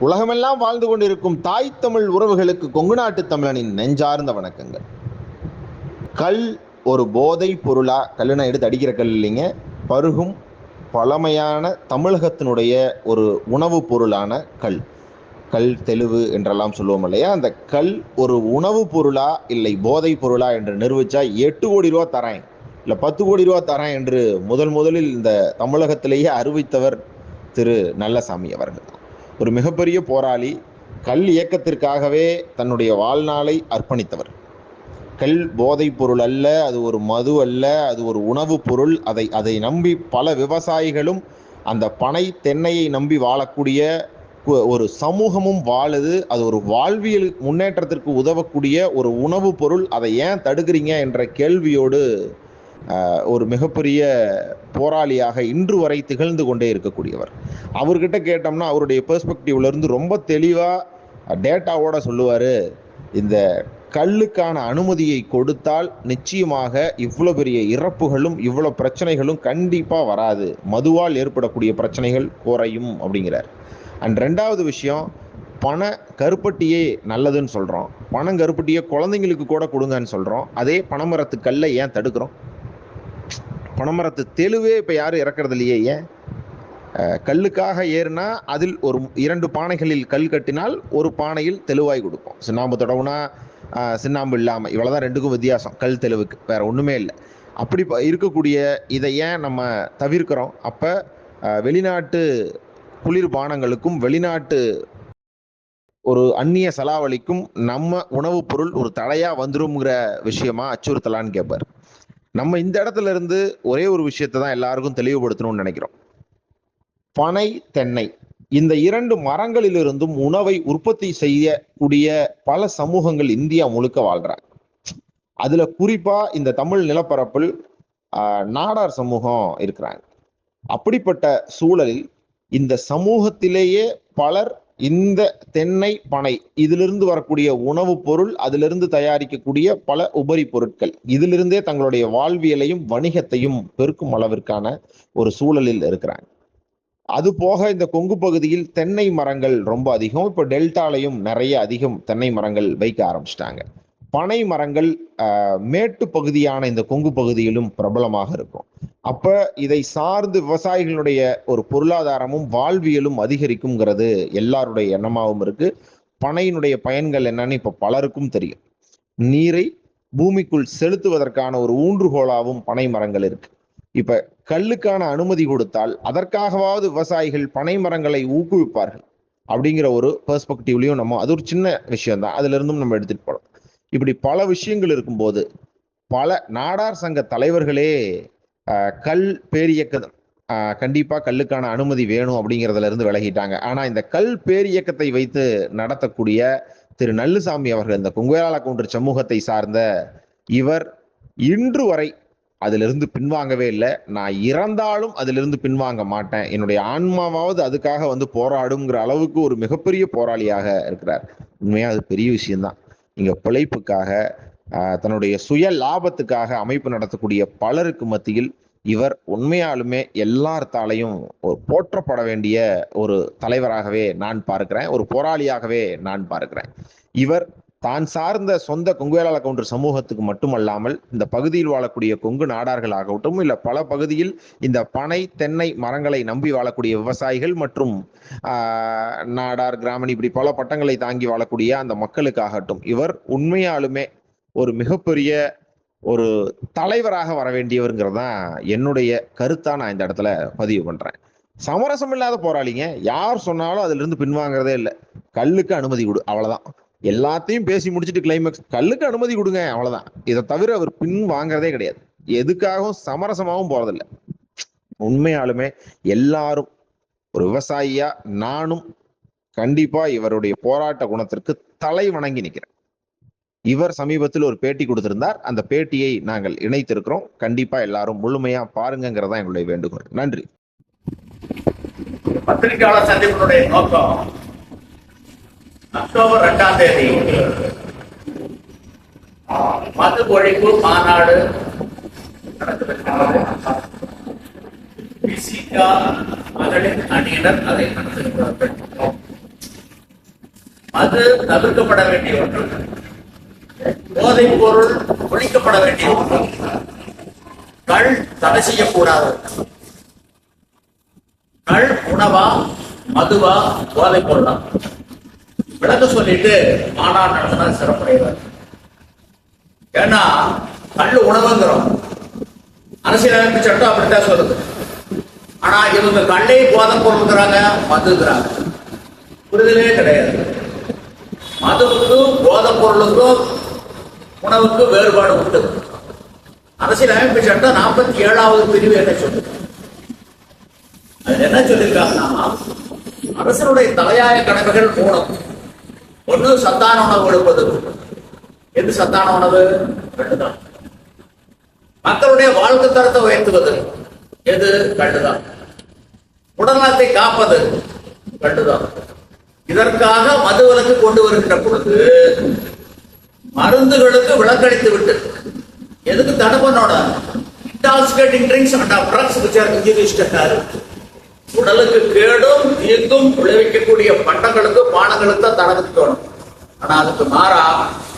உலகமெல்லாம் வாழ்ந்து கொண்டிருக்கும் தாய் தமிழ் உறவுகளுக்கு கொங்கு நாட்டு தமிழனின் நெஞ்சார்ந்த வணக்கங்கள். கல் ஒரு போதை பொருளா? கல்லுனா எடுத்து அடிக்கிற கல் இல்லைங்க. பருகும் பழமையான தமிழகத்தினுடைய ஒரு உணவுப் பொருளான கல். கல் தெளிவு என்றெல்லாம் சொல்லுவோம் இல்லையா? அந்த கல் ஒரு உணவு பொருளா? இல்லை போதை பொருளா என்று நிரூபிச்சா எட்டு கோடி ரூபா தரேன். இல்லை பத்து கோடி ரூபா தரேன் என்று முதல் முதலில் இந்த தமிழகத்திலேயே அறிவித்தவர் திரு நல்லசாமி அவர்கள். ஒரு மிகப்பெரிய போராளி கல் இயக்கத்திற்காகவே தன்னுடைய வாழ்நாளை அர்ப்பணித்தவர். கல் போதைப் பொருள் அல்ல அது ஒரு மது அல்ல அது ஒரு உணவுப் பொருள். அதை அதை நம்பி பல விவசாயிகளும் அந்த பனை தென்னையை நம்பி வாழக்கூடிய கு- ஒரு சமூகமும் வாழுது. அது ஒரு வாழ்வியல் முன்னேற்றத்திற்கு உதவக்கூடிய ஒரு உணவுப் பொருள். அதை ஏன் தடுக்கிறீங்க என்ற கேள்வியோடு ஒரு மிகப்பெரிய போராளியாக இன்று வரை திகழ்ந்து கொண்டே இருக்கக்கூடியவர். அவர்கிட்ட கேட்டோம்னா அவருடைய பெர்ஸ்பெக்டிவ்லேருந்து ரொம்ப தெளிவாக டேட்டாவோட சொல்லுவார் இந்த கல்லுக்கான அனுமதியை கொடுத்தால் நிச்சயமாக இவ்வளோ பெரிய இறப்புகளும் இவ்வளோ பிரச்சனைகளும் கண்டிப்பாக வராது. மதுவால் ஏற்படக்கூடிய பிரச்சனைகள் குறையும் அப்படிங்கிறார். அண்ட் ரெண்டாவது விஷயம் பண கருப்பட்டியே நல்லதுன்னு சொல்கிறோம் பணம் கருப்பட்டியை குழந்தைங்களுக்கு கூட கொடுங்கன்னு சொல்கிறோம் அதே பணமரத்து கல்லை ஏன் தடுக்கிறோம்? பனைமரத்து தெளிவே இப்போ யாரும் இறக்கிறது இல்லையே ஏன்? கல்லுக்காக ஏறுனா அதில் ஒரு இரண்டு பானைகளில் கல் கட்டினால் ஒரு பானையில் தெளிவாய் கொடுக்கும். சுண்ணாம்பு தொடவுனா சின்னாம்பு இல்லாமல் இவ்வளோதான் ரெண்டுக்கும் வித்தியாசம் கல் தெளிவுக்கு. வேறு ஒன்றுமே இல்லை. அப்படி இருக்கக்கூடிய இதை ஏன் நம்ம தவிர்க்கிறோம்? அப்போ வெளிநாட்டு குளிர்பானங்களுக்கும் வெளிநாட்டு ஒரு அந்நிய செலாவளிக்கும் நம்ம உணவுப் பொருள் ஒரு தடையாக வந்துருங்கிற விஷயமா அச்சுறுத்தலான்னு கேட்பார் நம்ம இந்த இடத்துல இருந்து ஒரே ஒரு விஷயத்தை தான் எல்லாருக்கும் தெளிவுபடுத்தணும்னு நினைக்கிறோம். பனை தென்னை. இந்த இரண்டு மரங்களிலிருந்தும் உணவை உற்பத்தி செய்யக்கூடிய பல சமூகங்கள் இந்தியா முழுக்க வாழ்றாங்க. அதுல குறிப்பா இந்த தமிழ் நிலப்பரப்பில் நாடார் சமூகம் இருக்கிறாங்க. அப்படிப்பட்ட சூழலில் இந்த சமூகத்திலேயே பலர் இந்த தென்னை பனை இதிலிருந்து வரக்கூடிய உணவுப் பொருள் அதிலிருந்து தயாரிக்கக்கூடிய பல உபரி பொருட்கள் இதிலிருந்தே தங்களுடைய வாழ்வியலையும் வணிகத்தையும் பெருக்கும் அளவிற்கான ஒரு சூழலில் இருக்கிறாங்க. அது போக இந்த கொங்கு பகுதியில் தென்னை மரங்கள் ரொம்ப அதிகம். இப்போ டெல்டாலையும் நிறைய அதிகம் தென்னை மரங்கள் வைக்க ஆரம்பிச்சிட்டாங்க. பனை மரங்கள் மேட்டு பகுதியான இந்த கொங்கு பகுதியிலும் பிரபலமாக இருக்கும். அப்ப இதை சார்ந்து விவசாயிகளுடைய ஒரு பொருளாதாரமும் வாழ்வியலும் அதிகரிக்குங்கிறது எல்லாருடைய எண்ணமாகவும் இருக்கு. பனையினுடைய பயன்கள் என்னன்னு இப்ப பலருக்கும் தெரியும். நீரை பூமிக்குள் செலுத்துவதற்கான ஒரு ஊன்றுகோலாவும் பனை மரங்கள் இருக்கு. இப்ப கல்லுக்கான அனுமதி கொடுத்தால் அதற்காகவாவது விவசாயிகள் பனை மரங்களை ஊக்குவிப்பார்கள். அப்படிங்கிற ஒரு பெர்ஸ்பெக்டிவ்லையும் நம்ம அது ஒரு சின்ன விஷயம் தான் அதுல இருந்தும் நம்ம எடுத்துட்டு போகலாம் இப்படி பல விஷயங்கள் இருக்கும்போது பல நாடார் சங்க தலைவர்களே கல் பேரியக்க கண்டிப்பாக கல்லுக்கான அனுமதி வேணும் அப்படிங்கிறதுல இருந்து விலகிட்டாங்க. ஆனால் இந்த கல் பேரியக்கத்தை வைத்து நடத்தக்கூடிய திரு நல்லுசாமி அவர்கள் இந்த குங்குவேலால கொன்று சமூகத்தை சார்ந்த இவர் இன்று வரை அதிலிருந்து பின்வாங்கவே இல்லை. நான் இறந்தாலும் அதிலிருந்து பின்வாங்க மாட்டேன். என்னுடைய ஆன்மாவாவது அதுக்காக வந்து போராடுங்கிற அளவுக்கு ஒரு மிகப்பெரிய போராளியாக இருக்கிறார். உண்மையாக அது பெரிய விஷயம்தான். இங்க பிழைப்புக்காக ஆஹ், தன்னுடைய சுய லாபத்துக்காக அமைப்பு நடத்தக்கூடிய பலருக்கு மத்தியில் இவர் உண்மையாலுமே எல்லார்த்தாலையும் ஒரு போற்றப்பட வேண்டிய ஒரு தலைவராகவே நான் பார்க்கிறேன். ஒரு போராளியாகவே நான் பார்க்கிறேன். இவர் தான் சார்ந்த சொந்த கொங்குவேலாள கவுண்டர் சமூகத்துக்கு மட்டுமல்லாமல் இந்த பகுதியில் வாழக்கூடிய கொங்கு நாடார்களாகட்டும் இல்ல பல பகுதியில் இந்த பனை தென்னை மரங்களை நம்பி வாழக்கூடிய விவசாயிகள் மற்றும் ஆஹ், நாடார் கிராமன் இப்படி பல பட்டங்களை தாங்கி வாழக்கூடிய அந்த மக்களுக்காகட்டும் இவர் உண்மையாலுமே ஒரு மிகப்பெரிய ஒரு தலைவராக வர வேண்டியவருங்கிறது தான் என்னுடைய கருத்தா நான் இந்த இடத்துல பதிவு பண்றேன். சமரசம் இல்லாத போராளிங்க யார் சொன்னாலும் அதுல இருந்து பின்வாங்குறதே இல்லை. கல்லுக்கு அனுமதி கொடு அவ்வளவுதான். எல்லாத்தையும் பேசி முடிச்சிட்டு கிளைமேக்ஸ் கல்லுக்கு அனுமதி கொடுங்க அவ்வளவுதான். இதை தவிர அவர் பின் வாங்குறதே கிடையாது. எதுக்காகவும் சமரசமாகவும் போறதில்லை. உண்மையாலுமே எல்லாரும் ஒரு விவசாயியா நானும் கண்டிப்பா இவருடைய போராட்ட குணத்திற்கு தலை வணங்கி நிற்கிறேன். இவர் சமீபத்தில் ஒரு பேட்டி கொடுத்திருந்தார். அந்த பேட்டியை நாங்கள் இணைத்திருக்கிறோம். கண்டிப்பா எல்லாரும் முழுமையா பாருங்கிறதா எங்களுடைய வேண்டுகோள். நன்றி. பத்திரிகையாளர் சந்திப்பினுடைய நோக்கம் அக்டோபர் ரெண்டாம் தேதி. மது ஒழிப்பு மாநாடு மகளிர் அணியினர் அதை நடத்துகிறார்கள் மது தவிர்க்கப்பட வேண்டிய ஒன்று. போதைப் பொருள் ஒழிக்கப்பட வேண்டிய ஒன்று. கள் தடை செய்யக்கூடாது. கள் உணவா மதுவா போதைப் பொருளா? விளக்க சொல்லிட்டு மாநாடு நடத்தினா சிறப்புடையவர். ஏன்னா கல் உணவுங்கிறோம். அரசியலமைப்பு சட்டம் அப்படித்தான் சொல்லுது. ஆனா இவங்க கல்லை போதைப் பொருள்ங்கிறாங்க மதுங்கிறாங்க. புரிதலே கிடையாது. மதுவுக்கும் போதை பொருளுக்கும் உணவுக்கும் வேறுபாடு உண்டு. அரசியலமைப்பு சட்டம் நாற்பத்தி ஏழாவது பிரிவு என்ன சொல்லுது? அது என்ன சொல்லியிருக்காங்கன்னா அரசனுடைய தலையாய கடமைகள் மூணு ஒண்ணு சத்தான உணவு கொடுப்பது. எது சத்தான உணவு கண்டுதான் மக்களுடைய வாழ்க்கை தரத்தை உயர்த்துவது. எது? கண்டுதான் உடல்நலத்தை காப்பது. கண்டுதான் இதற்காக மதுவிலக்கு கொண்டு வருகின்ற பொழுது மருந்துகளுக்கு விலக்களித்து விட்டு எதுக்கு தடை பண்ணோட intoxicating drinks and drugs which are உடலுக்கு கேடும் தீங்கும் விளைவிக்கக்கூடிய பட்டங்களுக்கு பானங்களுக்கு தான் தடை விதிக்கணும். ஆனா அதுக்கு மாறா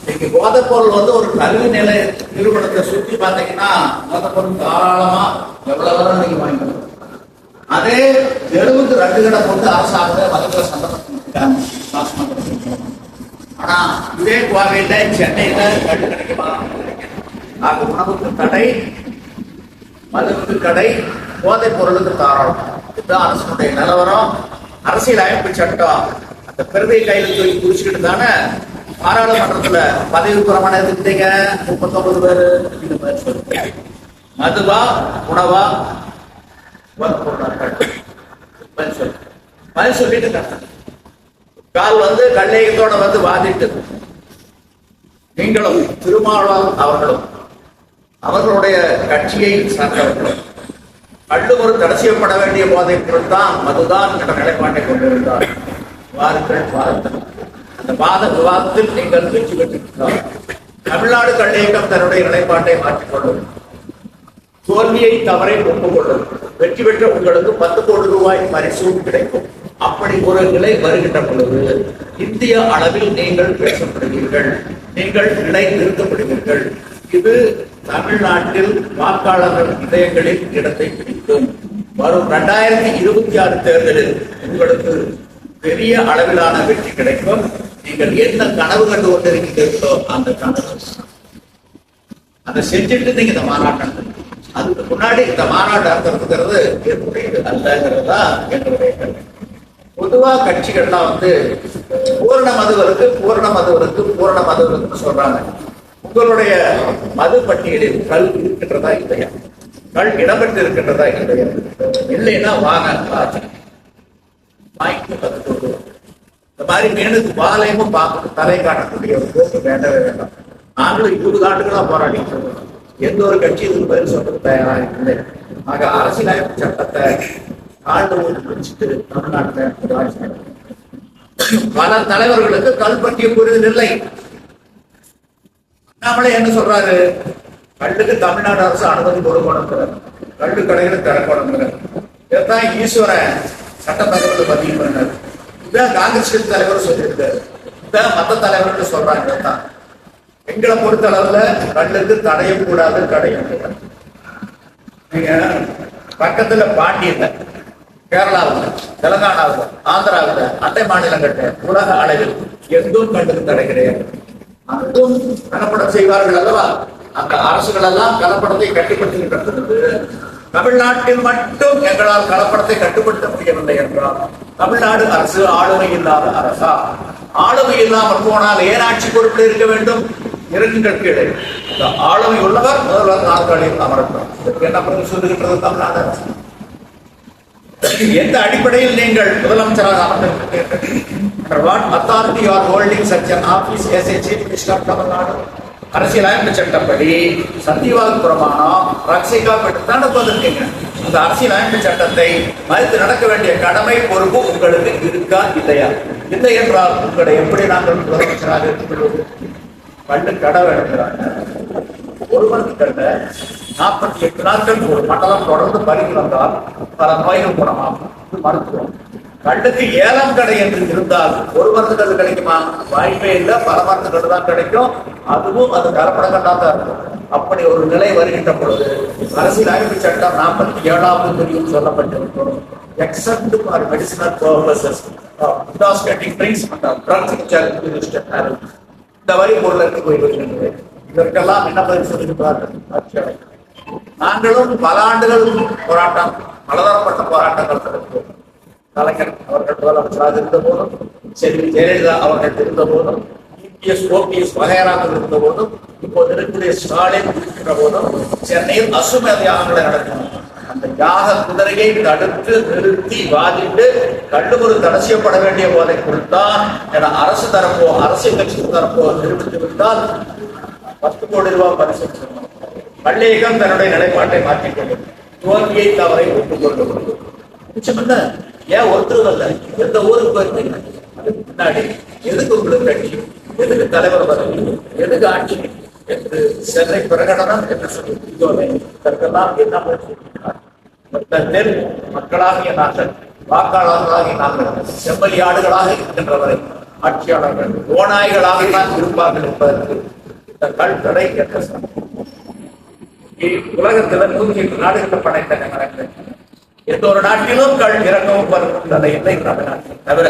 இன்னைக்கு போதைப் பொருள் வந்து ஒரு கல்வி நிலை நிறுவனத்தை சுத்தி பார்த்தீங்கன்னா போதைப் பொருள் தாராளமா எவ்வளவு வரும் நீங்க வாங்கிக்கணும் அதே எழுபது ரெண்டு கடை போட்டு அரசாங்க மதத்தில் சந்தர்ப்பம் ஆனா இதே கோவையில சென்னையில ரெண்டு கடைக்கு ஆக உணவுக்கு தடை மதுவுக்கு கடை போதைப் பொருளுக்கு தாராளம். இதுதான் அரசனுடைய நிலவரம். அரசியல் அமைப்பு சட்டம் அந்த பிரதியை கையில தூக்கி குடிச்சுக்கிட்டு தானே பாராளுமன்றத்துல பதவி பிரமாணம் எடுத்துட்டீங்க முப்பத்தொன்பது பேரு இந்த சொல்லுங்க மதுவா உணவா? பதில் சொல்லு. பதில் சொல்லிட்டு கால் வந்து கல்லேயத்தோட வந்து வாதிட்டு. நீங்களும் திருமாவளவன் அவர்களும் அவர்களுடைய கட்சியை சார்ந்தவர்களும் கள்ளுமுறை தடை செய்யப்பட வேண்டிய போதை பொருள் தான் மதுதான் என்ற நிலைப்பாட்டை கொண்டிருந்தார். வாருங்கள் வாருங்கள். அந்த வாத விவாதத்தில் நீங்கள் வெற்றி பெற்றிருக்கிறார் தமிழ்நாடு கள்ளியக்கம் தன்னுடைய நிலைப்பாட்டை மாற்றிக்கொள்ளும் தோல்வியை தவறை ஒப்புக்கொள்ளும் வெற்றி பெற்ற உங்களுக்கு பத்து கோடி ரூபாய் பரிசும் கிடைக்கும். அப்படி ஒரு நிலை வருகின்ற பொழுது இந்திய அளவில் நீங்கள் பேசப்படுவீர்கள். நீங்கள் நிலை நிறுத்தப்படுவீர்கள் இது தமிழ்நாட்டில் வாக்காளர்கள் இதயங்களில் இடத்தை பிடிக்கும் வரும் இரண்டாயிரத்தி இருபத்தி ஆறு தேர்தலில் உங்களுக்கு பெரிய அளவிலான வெற்றி கிடைக்கும். நீங்கள் என்ன கனவு கண்டு கொண்டிருக்கிறீர்களோ அந்த கனவு. அதை செஞ்சுட்டு நீங்க இந்த மாநாட்டம் அதுக்கு முன்னாடி இந்த மாநாடு நடத்துறதுங்கிறது என்னுடைய அல்லங்கிறதா என்னுடைய கருத்து. பொதுவா கட்சிகள்லாம் வந்து பூரண மதுவருக்கு பூரண மதுவருக்கு பூரண மதுவருக்குன்னு சொல்றாங்க. உங்களுடைய மது பட்டியலில் கல் இருக்கின்றதா இல்லையா? கல் இடம்பெற்று இருக்கின்றதா இல்லையா? இல்லைன்னா வாங்க இந்த மாதிரி மேனுக்கு பாலையும் பார்க்க தலை காட்டக்கூடிய ஒரு போக்கு வேண்டவே வேண்டாம். நாங்களும் இருபது ஆண்டுகளா போராடிட்டு எந்த ஒரு கட்சியும் இதுக்கு பதில் சொல்றது தயாரா இல்லை. ஆக அரசியலமைப்பு சட்டத்தை ஆண்டு முடிச்சுட்டு பிடிச்சிட்டு தமிழ்நாட்டில் பல தலைவர்களுக்கு கல் பற்றிய புரிதல் இல்லை. நம்மளே என்ன சொல்றாரு? கல்லுக்கு தமிழ்நாடு அரசு அனுமதி கொடுக்கணும் கல்லு கடைகளை திறக்கணும் இதான் ஈஸ்வரன் சட்டமன்றத்தில் பதிவு பண்ணார் இதான் காங்கிரஸ் கட்சி தலைவர் சொல்லியிருக்காரு. இதான் மத்த தலைவர்கள் சொல்றாங்க தான் எங்களை பொறுத்த அளவுல கல்லுக்கு தடையும் கூடாது கடையும் கூடாது. நீங்க பக்கத்துல பாண்டியில கேரளாவில் தெலங்கானாவில் ஆந்திராவில் அண்டை மாநிலங்கள்ல உலக அளவில் எங்கும் கல்லுக்கு தடை கிடையாது. அங்கும் கலப்படம் செய்வார்கள் அல்லவா? அந்த அரசுகள் எல்லாம் கலப்படத்தை கட்டுப்படுத்துகின்றது தமிழ்நாட்டில் மட்டும் எங்களால் கலப்படத்தை கட்டுப்படுத்த முடியவில்லை என்றால் தமிழ்நாடு அரசு ஆளுமை இல்லாத அரசா? ஆளுமை இல்லாமல் போனால் ஏன் ஆட்சி பொறுப்பில் இருக்க வேண்டும்? இறங்குங்கள் கீழே. இந்த ஆளுமை உள்ளவர் முதல்வர் நாற்காலியில் அமரட்டும் இதற்கு என்ன பதில் சொல்லுகின்றது தமிழ்நாடு அரசு. எந்த அடிப்படையில் நீங்கள் முதலமைச்சராக அமர்ந்திருக்கிறீர்கள்? What authority are holding such an office as a chief minister of Tamil Nadu அரசியலமைப்பு சட்டப்படி சத்தியவாத பிரமாணம் ரக்ஷிகா பெற்று தானே வந்திருக்கீங்க அரசியல் அரசியலமைப்பு சட்டத்தை மறுத்து நடக்க வேண்டிய கடமை பொறுப்பு உங்களுக்கு இருக்கா இல்லையா? இல்லை என்றால் உங்களை எப்படி நாங்கள் முதலமைச்சராக எடுத்துக்கொள்வது பண்டு கடவை எடுக்கிறாங்க ஒருவருக்கு கண்ட நாற்பத்தி எட்டு நாட்கள் ஒரு மண்டலம் தொடர்ந்து பருகி வந்தால் பல நோய்கள் குணமாகும் இது மருத்துவம். கண்ணுக்கு ஏலம் கடை என்று இருந்தால் ஒரு மருந்துகள் கிடைக்குமா? வாய்ப்பே இல்லை. பல மருந்துகள் தான் கிடைக்கும். அதுவும் அது கலப்பட தான் இருக்கும். அப்படி ஒரு நிலை வருகின்ற பொழுது அரசியல் அமைப்பு சட்டம் நாற்பத்தி ஏழாவது பிரிவில் சொல்லப்பட்டிருக்கும் except for medicinal purposes intoxicating drinks இந்த வரி பொருளுக்கு போய் வருகின்றது இதற்கெல்லாம் என்ன பதில் சொல்லியிருக்கிறார்கள் நாங்களும் பல ஆண்டுகள் போராட்டம் பலதரப்பட்ட போராட்டங்கள் நடத்தினோம். கலைஞர் அவர்கள் முதலமைச்சராக இருந்த போதும் செல்வி ஜெயலலிதா அவர்கள் இருந்த போதும் இபிஎஸ் ஓபிஎஸ் வகையராக இருந்த போதும் இப்போது இருக்கக்கூடிய ஸ்டாலின் இருக்கிற போதும் சென்னையில் அசும தியாகங்களை நடத்தினோம். அந்த யாக குதிரையை தடுத்து நிறுத்தி வாதிட்டு கண்டுமுறை தடை செய்யப்பட வேண்டிய போதை கொடுத்தான் என அரசு தரப்போ அரசியல் கட்சி தரப்போ நிரூபித்து விட்டால் பத்து கோடி ரூபாய் பரிசு பள்ளியகம் தன்னுடைய நிலைப்பாட்டை மாற்றிக் கொண்டு தோல்வியை தவறை ஒப்புக்கொள்ளும். ஏன் ஒருத்தரும் அல்ல? எந்த ஊருக்கு போயிருந்தீங்க அதுக்கு முன்னாடி எதுக்கு உங்களுக்கு கட்சி? எதுக்கு தலைவர் பதவி? எதுக்கு ஆட்சி? என்று சென்னை பிரகடனம் என்று சொல்லி இதற்கெல்லாம் என்ன பண்ணிருக்கிறார் மொத்தத்தில் மக்களாகிய நாங்கள் வாக்காளர்களாகிய நாங்கள் செம்மறியாடுகளாக இருக்கின்றவரை ஆட்சியாளர்கள் ஓநாய்களாகத்தான் இருப்பார்கள் என்பதற்கு இந்த கல்தடை என்ற உலகத்துல நூற்றி எட்டு நாடுகள் படைத்த நடக்கிறது எந்த ஒரு நாட்டிலும் கல் இறக்கவும் வரும். இல்லை தவிர